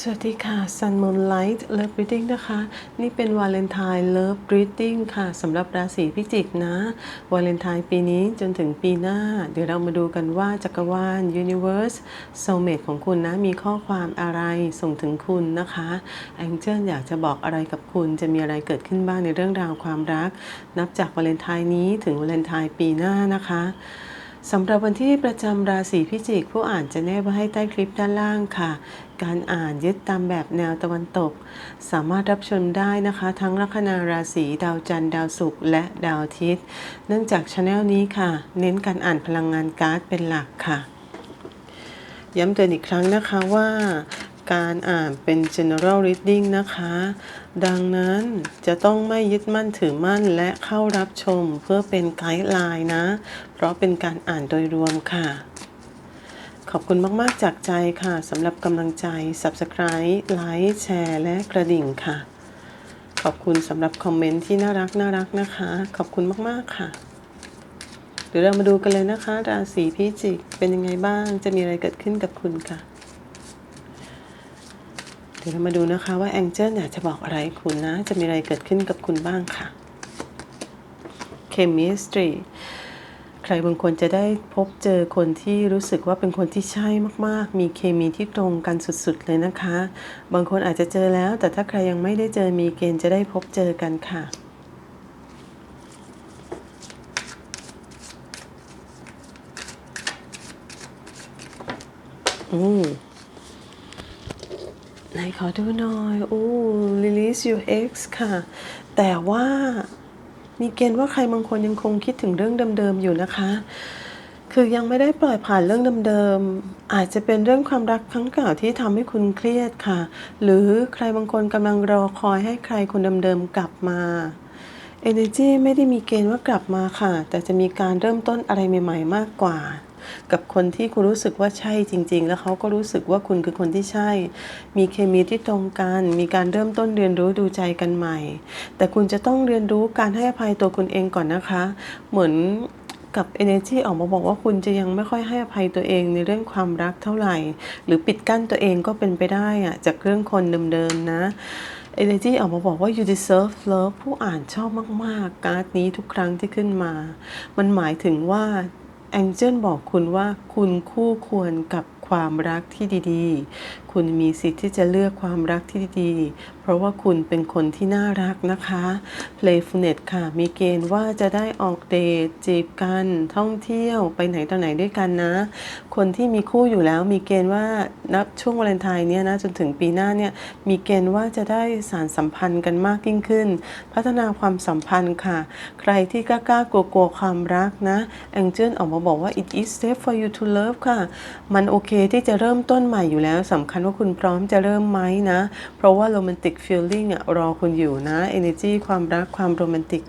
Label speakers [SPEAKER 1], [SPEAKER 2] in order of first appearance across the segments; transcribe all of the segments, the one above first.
[SPEAKER 1] สวัสดีค่ะ Sun Moonlight Love Reading นะคะ นี่เป็นวาเลนไทน์ Love Reading ค่ะสำหรับราศีพิจิกนะ วาเลนไทน์ปีนี้จนถึงปีหน้า เดี๋ยวเรามาดูกันว่าจักรวาล Universe Soulmate ของคุณนะ มีข้อความอะไรส่งถึงคุณนะคะ Angel อยากจะบอกอะไรกับคุณจะมีอะไรเกิดขึ้นบ้างในเรื่องราวความรัก นับจากวาเลนไทน์นี้ถึงวาเลนไทน์ปีหน้านะคะ สำหรับวันที่ประจำราศีพิจิก ผู้อ่านจะแนบไว้ให้ใต้คลิปด้านล่างค่ะ การอ่านยึดตามแบบแนวตะวันตก สามารถรับชมได้นะคะ ทั้งลัคนาราศีดาวจันทร์ดาวศุกร์และดาวอาทิตย์ เนื่องจากชาแนลนี้ค่ะ เน้นการอ่านพลังงานการ์ดเป็นหลักค่ะย้ำเตือนอีกครั้งนะคะว่า การอ่านเป็น general reading นะคะ ดังนั้นจะต้องไม่ยึดมั่นถือมั่นและเข้ารับชมเพื่อเป็นไกด์ไลน์นะ เพราะเป็นการอ่านโดยรวมค่ะ ขอบคุณมาก ๆ จากใจค่ะสำหรับกำลังใจ Subscribe ไลค์แชร์ และกระดิ่งค่ะ ขอบคุณสำหรับคอมเมนต์ที่น่ารักน่ารักนะคะ ขอบคุณมาก ๆ ค่ะเดี๋ยวเรามาดูกันเลยนะคะ ราศีพิจิกเป็นยังไงบ้างจะมีอะไรเกิดขึ้นกับคุณค่ะ เดี๋ยวเรามาดูนะคะว่าแองเจิลอยากจะบอกอะไรคุณนะ จะมีอะไรเกิดขึ้นกับคุณบ้างค่ะ Chemistry ใครบางคนจะได้พบเจอคนที่รู้สึกว่าเป็นคนที่ใช่มากๆ มีเคมีที่ตรงกันสุดๆเลยนะคะ บางคนอาจจะเจอแล้ว แต่ถ้าใครยังไม่ได้เจอมีเกณฑ์จะได้พบเจอกันค่ะอืม ไหนขอดูหน่อยโอ้ release your ex ค่ะ แต่ว่ามีเกณฑ์ว่าใครบางคนยังคงคิดถึงเรื่องเดิมๆอยู่นะคะ คือยังไม่ได้ปล่อยผ่านเรื่องเดิมๆ อาจจะเป็นเรื่องความรักครั้งเก่าที่ทำให้คุณเครียดค่ะ หรือใครบางคนกำลังรอคอยให้ใครคนเดิมๆกลับมา Energy ไม่ได้มีเกณฑ์ว่ากลับมาค่ะ แต่จะมีการเริ่มต้นอะไรใหม่ ๆ มากกว่า กับคนที่คุณรู้สึกว่าใช่จริง ๆ แล้วเขาก็รู้สึกว่าคุณคือคนที่ใช่ มีเคมีที่ตรงกัน มีการเริ่มต้นเรียนรู้ดูใจกันใหม่ แต่คุณจะต้องเรียนรู้การให้อภัยตัวคุณเองก่อนนะคะ เหมือนกับ energy ออกมาบอกว่าคุณจะยังไม่ค่อยให้อภัยตัวเองในเรื่องความรักเท่าไหร่ หรือปิดกั้นตัวเองก็เป็นไปได้อะจากเรื่องคนเดิมๆนะ Energy ออกมาบอกว่า you deserve love ผู้อ่านชอบมาก ๆ การ์ดนี้ทุกครั้งที่ขึ้นมา มันหมายถึงว่า แองเจิลบอกคุณว่าคุณคู่ควรกับความรักที่ดีๆ คุณมีสิทธิ์ที่จะเลือกความรักที่ดี เพราะว่าคุณเป็นคนที่น่ารักนะคะ Playfulness ค่ะ มีเกณฑ์ว่าจะได้ออกเดทจีบกัน ท่องเที่ยวไปไหนต่อไหนด้วยกันนะ คนที่มีคู่อยู่แล้วมีเกณฑ์ว่านับช่วงวาเลนไทน์เนี่ยนะจนถึงปีหน้าเนี่ยมีเกณฑ์ว่าจะได้สารสัมพันธ์กันมากยิ่งขึ้น พัฒนาความสัมพันธ์ค่ะ ใครที่กล้าๆกลัวความรักนะแองเจิลออกมาบอกว่า it is safe for you to love ค่ะ มันโอเคที่จะเริ่มต้นใหม่อยู่แล้วสำคัญว่าคุณพร้อมจะเริ่มไหมนะ เพราะว่า romantic feeling อะรอคุณอยู่นะ energy ความรักความโรแมนติก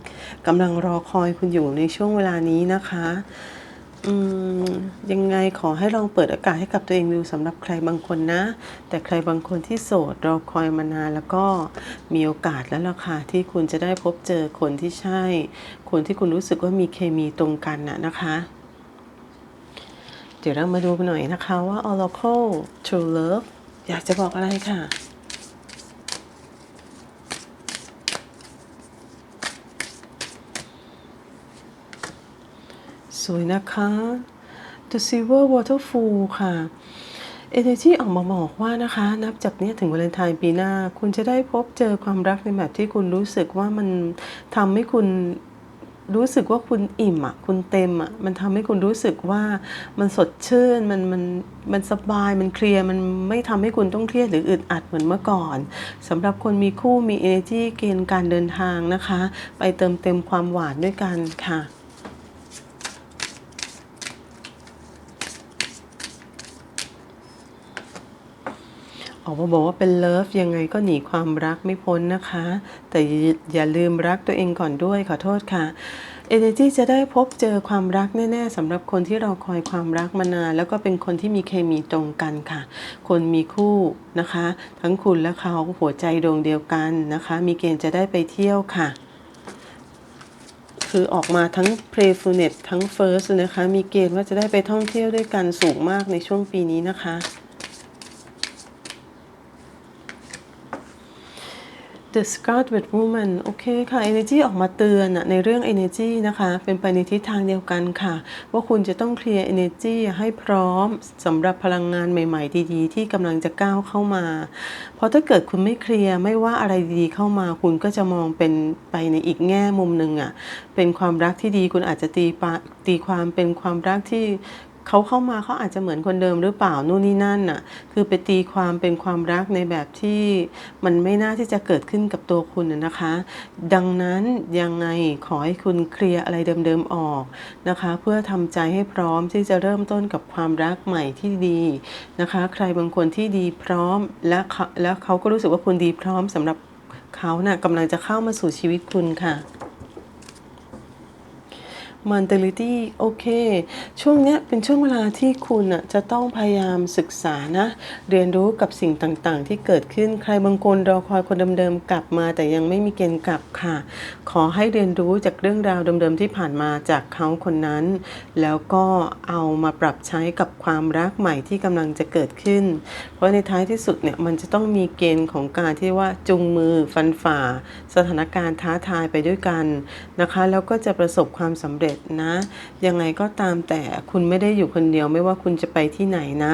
[SPEAKER 1] กำลังรอคอยคุณอยู่ในช่วงเวลานี้นะคะอืมยังไงขอให้ลองเปิดโอกาสให้กับตัวเองดูสำหรับใครบางคนนะ แต่ใครบางคนที่โสดรอคอยมานานแล้วก็มีโอกาสแล้วล่ะค่ะที่คุณจะได้พบเจอคนที่ใช่ คนที่คุณรู้สึกว่ามีเคมีตรงกันน่ะนะคะ เดี๋ยวเรามาดูกันหน่อยนะคะว่า Oracle True Love อยากจะบอกอะไรค่ะ สวยนะคะ The Silver Waterfall ค่ะ Energy ออกมาบอกว่านะคะ นับจากนี้ถึงวาเลนไทน์ปีหน้า คุณจะได้พบเจอความรักในแบบที่คุณรู้สึกว่ามันทำให้คุณ รู้สึกว่าคุณอิ่มอะคุณเต็มอะมันทำให้คุณรู้สึกว่ามันสดชื่นมันมันมันสบายมันเคลียร์มันไม่ทำให้คุณต้องเครียดหรืออึดอัดเหมือนเมื่อก่อนสำหรับคนมีคู่มี energy เกณฑ์การเดินทางนะคะ ไปเติมเต็มความหวานด้วยกันค่ะ ออกมาบอกว่าเป็นเลิฟยังไงก็หนีความรักไม่พ้นนะคะ แต่อย่าลืมรักตัวเองก่อนด้วยขอโทษค่ะ Energy จะได้พบเจอความรักแน่ ๆสำหรับคนที่เราคอยความรักมานานแล้วก็เป็นคนที่มีเคมีตรงกันค่ะ คนมีคู่นะคะ ทั้งคุณและเขาหัวใจดวงเดียวกันนะคะ มีเกณฑ์จะได้ไปเที่ยวค่ะ คือออกมาทั้ง playfulness ทั้ง first นะคะ มีเกณฑ์ว่าจะได้ไปท่องเที่ยวด้วยกันสูงมากในช่วงปีนี้นะคะ The Scarlet Woman โอเคค่ะ Energy ออกมาเตือนอในเรื่อง Energy นะคะ เป็นไปในทิศทางเดียวกันค่ะ ว่าคุณจะต้องเคลียร์ Energy ให้พร้อมสำหรับพลังงานใหม่ ๆ ดีๆ ที่กำลังจะก้าวเข้ามา เพราะถ้าเกิดคุณไม่เคลียร์ ไม่ว่าอะไรดีๆเข้ามา คุณก็จะมองเป็นไปในอีกแง่มุมหนึ่งอะเป็นความรักที่ดีคุณอาจจะตีปะตีความเป็นความรักที่ เขาเข้ามาเขาอาจจะเหมือนคนเดิมหรือเปล่านู่นนี่นั่นน่ะ คือไปตีความเป็นความรักในแบบที่มันไม่น่าที่จะเกิดขึ้นกับตัวคุณนะคะ ดังนั้นยังไงขอให้คุณเคลียร์อะไรเดิมๆออกนะคะ เพื่อทำใจให้พร้อมที่จะเริ่มต้นกับความรักใหม่ที่ดีนะคะ ใครบางคนที่ดีพร้อมและแล้วเขาก็รู้สึกว่าคุณดีพร้อมสำหรับเขาน่ะกำลังจะเข้ามาสู่ชีวิตคุณค่ะ mentality โอเค ช่วงเนี้ยเป็นช่วงเวลาที่คุณอะจะต้องพยายามศึกษานะ เรียนรู้กับสิ่งต่างๆ ที่เกิดขึ้นใครบางคนรอคอยคนเดิมๆกลับมา แต่ยังไม่มีเกณฑ์กลับค่ะ ขอให้เรียนรู้จากเรื่องราวเดิมๆที่ผ่านมาจากเขาคนนั้น แล้วก็เอามาปรับใช้กับความรักใหม่ที่กำลังจะเกิดขึ้น เพราะในท้ายที่สุดเนี่ยมันจะต้องมีเกณฑ์ของการที่ว่าจุงมือฟันฝ่า สถานการณ์ท้าทายไปด้วยกันนะคะ แล้วก็จะประสบความสำเร็จนะ ยังไงก็ตามแต่คุณไม่ได้อยู่คนเดียวไม่ว่าคุณจะไปที่ไหนนะ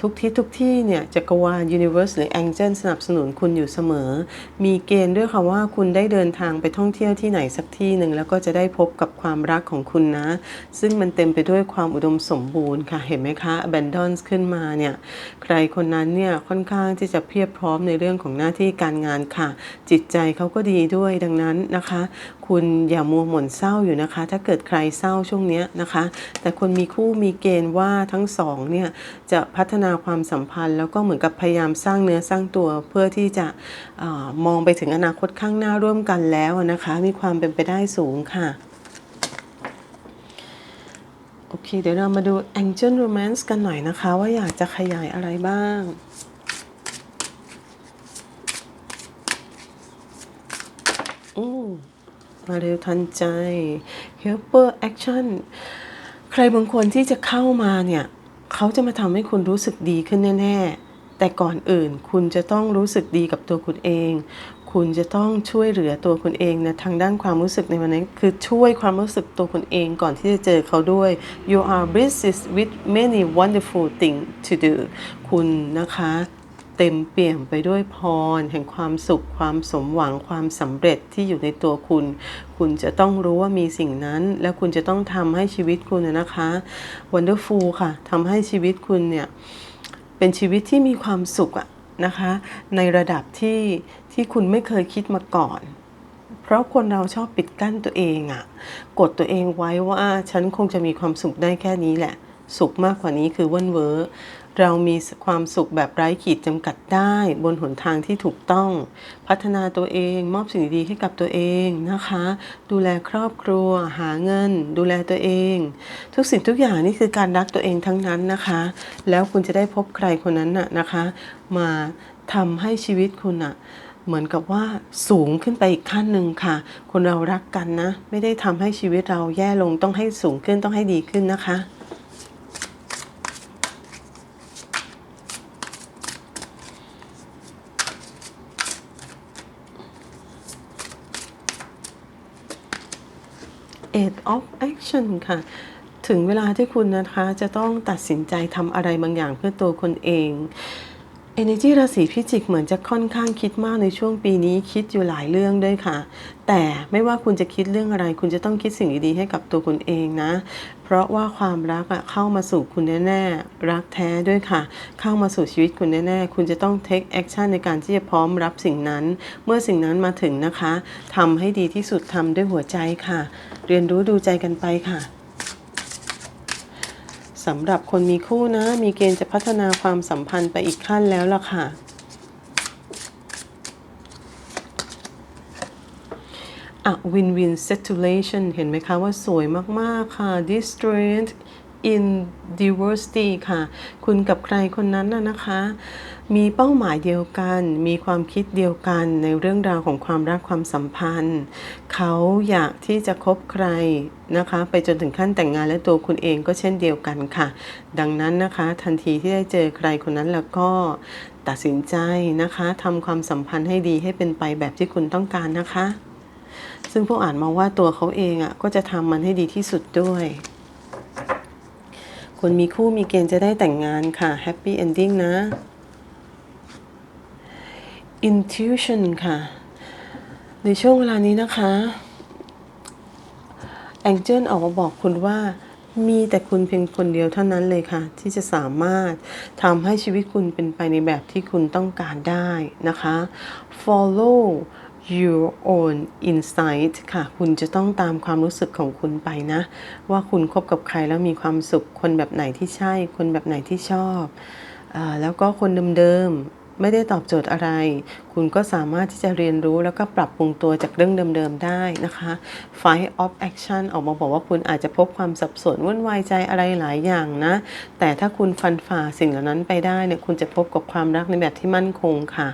[SPEAKER 1] ทุกที่ทุกที่เนี่ยจักรวาล universe หรือ angel สนับสนุนคุณอยู่เสมอ มีเกณฑ์ด้วยค่ะว่าคุณได้เดินทางไปท่องเที่ยวที่ไหนสักที่หนึ่งแล้วก็จะได้พบกับความรักของคุณนะ ซึ่งมันเต็มไปด้วยความอุดมสมบูรณ์ค่ะเห็นไหมคะ abandon ขึ้นมาเนี่ยใครคนนั้นเนี่ยค่อนข้างที่จะเพียบพร้อมในเรื่องของหน้าที่การงานค่ะ จิตใจเขาก็ดีด้วยดังนั้นนะคะ คุณอย่ามัวหม่นเศร้าอยู่นะคะ ถ้าเกิดใครเศร้าช่วงนี้นะคะ แต่คนมีคู่มีเกณฑ์ว่าทั้งสองเนี่ยจะพัฒนาความสัมพันธ์ แล้วก็เหมือนกับพยายามสร้างเนื้อสร้างตัวเพื่อที่จะออมองไปถึงอนาคตข้างหน้าร่วมกันแล้วนะคะ มีความเป็นไปได้สูงค่ะโอเค เดี๋ยวเรามาดู Angel Romance กันหน่อยนะคะ ว่าอยากจะขยายอะไรบ้างอืมมาเร็วทันใจ helper action ใครบางคนที่จะเข้ามาเนี่ย เขาจะมาทำให้คุณรู้สึกดีขึ้นแน่ ๆ แต่ก่อนอื่นคุณจะต้องรู้สึกดีกับตัวคุณเอง คุณจะต้องช่วยเหลือตัวคุณเองนะทางด้านความรู้สึกในวันนี้คือช่วยความรู้สึกตัวคุณเองก่อนที่จะเจอเขาด้วย you are blessed with many wonderful things to do คุณนะคะ เต็มเปี่ยมไปด้วยพร แห่งความสุข ความสมหวังความสำเร็จที่อยู่ในตัวคุณ คุณจะต้องรู้ว่ามีสิ่งนั้น แล้วคุณจะต้องทำให้ชีวิตคุณนะนะคะ wonderful ค่ะทำให้ชีวิตคุณเนี่ย เป็นชีวิตที่มีความสุขอะนะคะ ในระดับที่ที่คุณไม่เคยคิดมาก่อนเพราะคนเราชอบปิดกั้นตัวเองอะกดตัวเองไว้ว่าฉันคงจะมีความสุขได้แค่นี้แหละ สุขมากกว่านี้คือเว่นเวอ เรามีความสุขแบบไร้ขีดจำกัดได้ บนหนทางที่ถูกต้อง พัฒนาตัวเองมอบสิ่งดีๆให้กับตัวเองนะคะ ดูแลครอบครัว หาเงิน ดูแลตัวเอง ทุกสิ่งทุกอย่างนี่คือการรักตัวเองทั้งนั้นนะคะ แล้วคุณจะได้พบใครคนนั้นน่ะนะคะ มาทำให้ชีวิตคุณอะเหมือนกับว่าสูงขึ้นไปอีกขั้นหนึ่งค่ะ คนเรารักกันนะ ไม่ได้ทำให้ชีวิตเราแย่ลงต้องให้สูงขึ้นต้องให้ดีขึ้นนะคะ Eight of Action ค่ะ ถึงเวลาที่คุณนะคะจะต้องตัดสินใจทำอะไรบางอย่างเพื่อตัวคนเอง Energy ราศีพิจิกเหมือนจะค่อนข้างคิดมากในช่วงปีนี้คิดอยู่หลายเรื่องด้วยค่ะ แต่ไม่ว่าคุณจะคิดเรื่องอะไร คุณจะต้องคิดสิ่งดีๆให้กับตัวคุณเองนะ เพราะว่าความรักอะเข้ามาสู่คุณแน่ๆ รักแท้ด้วยค่ะ เข้ามาสู่ชีวิตคุณแน่ๆ คุณจะต้อง take action ในการที่จะพร้อมรับสิ่งนั้น เมื่อสิ่งนั้นมาถึงนะคะทำให้ดีที่สุดทำด้วยหัวใจค่ะ เรียนรู้ดูใจกันไปค่ะ สำหรับคนมีคู่นะ มีเกณฑ์จะพัฒนาความสัมพันธ์ไปอีกขั้นแล้วล่ะค่ะ อะ win-win situation เห็นไหมคะว่าสวยมาก ๆ ค่ะ this strength in diversity ค่ะ คุณกับใครคนนั้นน่ะนะคะ มีเป้าหมายเดียวกัน มีความคิดเดียวกันในเรื่องราวของความรักความสัมพันธ์ เขาอยากที่จะคบใครนะคะ ไปจนถึงขั้นแต่งงานและตัวคุณเองก็เช่นเดียวกันค่ะ ดังนั้นนะคะ ทันทีที่ได้เจอใครคนนั้นแล้วก็ตัดสินใจนะคะทำความสัมพันธ์ให้ดีให้เป็นไปแบบที่คุณต้องการนะคะ ซึ่งผู้อ่านมองว่าตัวเขาเองอะก็จะทำมันให้ดีที่สุดด้วย คนมีคู่มีเกณฑ์จะได้แต่งงานค่ะ Happy Ending นะ Intuition ค่ะ ในช่วงเวลานี้นะคะแองเจิลออกมาบอกคุณว่ามีแต่คุณเพียงคนเดียวเท่านั้นเลยค่ะ ที่จะสามารถทำให้ชีวิตคุณเป็นไปในแบบที่คุณต้องการได้นะคะ follow your own insight ค่ะ คุณจะต้องตามความรู้สึกของคุณไปนะ ว่าคุณคบกับใครแล้วมีความสุข คนแบบไหนที่ใช่ คนแบบไหนที่ชอบอแล้วก็คนเดิมๆ ไม่ได้ตอบโจทย์อะไร คุณก็สามารถที่จะเรียนรู้แล้วก็ปรับปรุงตัวจากเรื่องเดิมๆ ได้นะคะ Fight of Action ออกมาบอกว่าคุณอาจจะพบความสับสนวุ่นวายใจอะไรหลายอย่างนะ แต่ถ้าคุณฟันฝ่าสิ่งเหล่านั้นไปได้เนี่ย คุณจะพบกับความรักในแบบที่มั่นคงค่ะ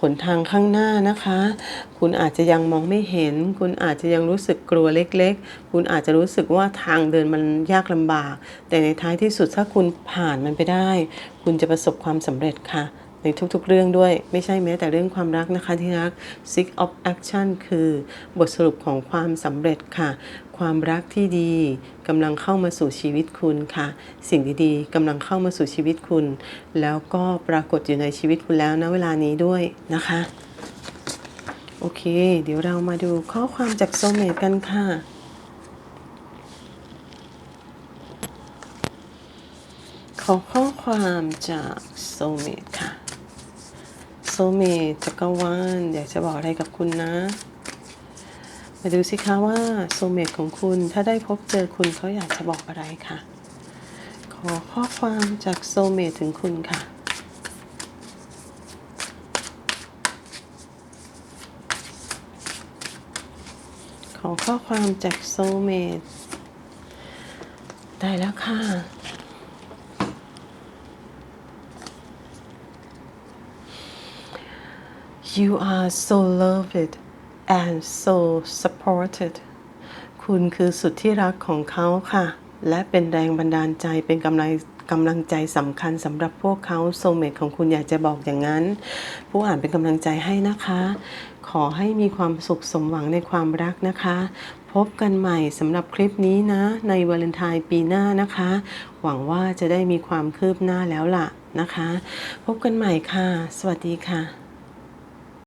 [SPEAKER 1] หนทางข้างหน้านะคะ คุณอาจจะยังมองไม่เห็น คุณอาจจะยังรู้สึกกลัวเล็กๆ คุณอาจจะรู้สึกว่าทางเดินมันยากลำบาก แต่ในท้ายที่สุดถ้าคุณผ่านมันไปได้ คุณจะประสบความสำเร็จค่ะ ในทุกๆเรื่องด้วย ไม่ใช่แม้แต่เรื่องความรักนะคะที่รัก Six of Action คือบทสรุปของความสำเร็จค่ะ ความรักที่ดีกำลังเข้ามาสู่ชีวิตคุณค่ะ สิ่งดีๆกำลังเข้ามาสู่ชีวิตคุณ แล้วก็ปรากฏอยู่ในชีวิตคุณแล้วนะเวลานี้ด้วยนะคะ โอเค เดี๋ยวเรามาดูข้อความจากโซเมตกันค่ะขอข้อความจากโซเมตค่ะ โซเมตจักรวาลอยากจะบอกอะไรกับคุณนะ มาดูสิคะว่าโซเมตของคุณถ้าได้พบเจอคุณเขาอยากจะบอกอะไรค่ะ ขอข้อความจากโซเมตถึงคุณค่ะ ขอข้อความจากโซเมตได้แล้วค่ะ You are so loved and so supported คุณคือสุดที่รักของเขาค่ะ และเป็นแรงบันดาลใจเป็นกำลังกำลังใจสำคัญสำหรับพวกเขาโซเมตของคุณอยากจะบอกอย่างนั้น ผู้อ่านเป็นกำลังใจให้นะคะ ขอให้มีความสุขสมหวังในความรักนะคะ พบกันใหม่สำหรับคลิปนี้นะ ในวาเลนไทน์ปีหน้านะคะ หวังว่าจะได้มีความคืบหน้าแล้วล่ะนะคะ พบกันใหม่ค่ะ สวัสดีค่ะ